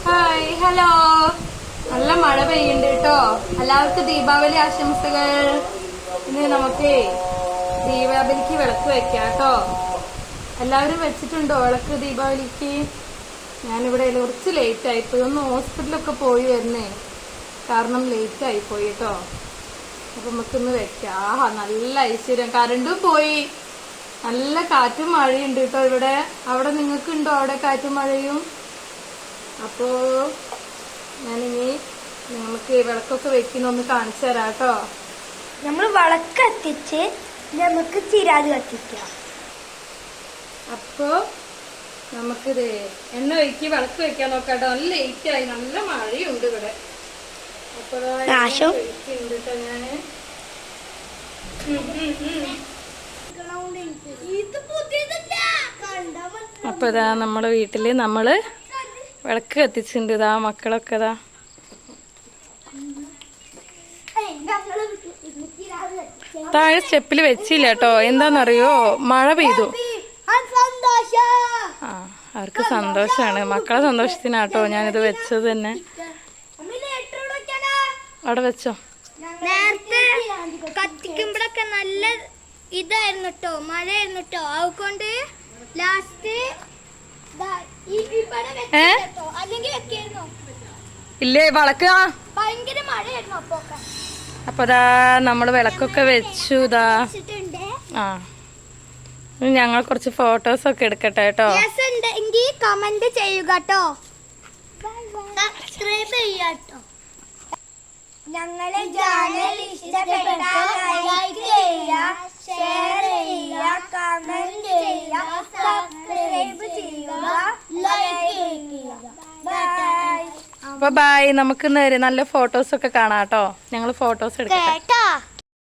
Hi hello നല്ല മഴ പെയ്യുന്നുണ്ട് കേട്ടോ. എല്ലാവർക്കും ദീപാവലി ആശംസകൾ. ഇന്ന് നമുക്ക് ദീപാവലിക്ക് വിളക്ക് വെക്കാം കേട്ടോ. എല്ലാവരും വെച്ചിട്ടുണ്ടോ വിളക്ക് ദീപാവലിക്ക്? ഞാനിവിടെ കുറച്ച് ലേറ്റ് ആയിപ്പോയി ഒന്ന് ഹോസ്പിറ്റലൊക്കെ പോയി വരുന്നേ. കാരണം ലേറ്റ് ആയിപ്പോയി കേട്ടോ. അപ്പൊ നമുക്കിന്ന് വെക്കാം. ആഹാ നല്ല ഐശ്വര്യം. കറണ്ടും പോയി. നല്ല കാറ്റും മഴയുണ്ട് കേട്ടോ ഇവിടെ. അവിടെ നിങ്ങൾക്കുണ്ടോ അവിടെ കാറ്റും മഴയും? അപ്പോ ഞാനിനി നമുക്ക് വിളക്കൊക്കെ വെക്കുന്ന ഒന്ന് കാണിച്ചു തരാം കേട്ടോ. നമ്മൾ വിളക്ക് കത്തിച്ച് നമുക്ക് ചിരാത് കത്തിക്കാം. അപ്പോ നമുക്കിത് എണ്ണ ഒഴുക്കി വിളക്ക് വെക്കാൻ നോക്കാട്ടോ നല്ല ലേറ്റ് ആയി. നല്ല മഴയുണ്ട് ഇവിടെ. കേട്ടോ മനസ്സിലാവും. അപ്പൊ ഇതാ നമ്മളെ വീട്ടിൽ നമ്മൾ വിളക്ക് കത്തിച്ചിട്ടുണ്ട്. ഇതാ മക്കളൊക്കെ ഇതാ. താഴെ സ്റ്റെപ്പിൽ വെച്ചില്ല കേട്ടോ. എന്താന്നറിയോ? മഴ പെയ്തു. ആ, അവർക്ക് സന്തോഷാണ്. മക്കളെ സന്തോഷത്തിനാട്ടോ ഞാനിത് വെച്ചത് തന്നെ? അവിടെ വെച്ചോ. നേരത്തെ കത്തിക്കുമ്പോഴൊക്കെ നല്ല ഇതായിരുന്നു കേട്ടോ. മഴയായിരുന്നു കേട്ടോ. അതുകൊണ്ട് ലാസ്റ്റ് ഏ? ഇല്ലേ വിളക്ക് അപ്പൊ ദാ നമ്മൾ വിളക്കൊക്കെ വെച്ചു ഇതാ വെച്ചിട്ടുണ്ട്. ആ. ഞങ്ങൾ കുറച്ച് ഫോട്ടോസ് ഒക്കെ എടുക്കട്ടെ കേട്ടോ. കമന്റ് ചെയ്യുക കേട്ടോ. സബ്സ്ക്രൈബ് ചെയ്യാട്ടോ ഞങ്ങളെ ചാനൽ അപ്പൊ ബായ് നമുക്ക് നല്ല ഫോട്ടോസ് ഒക്കെ കാണാട്ടോ ഞങ്ങൾ ഫോട്ടോസ് എടുക്കാം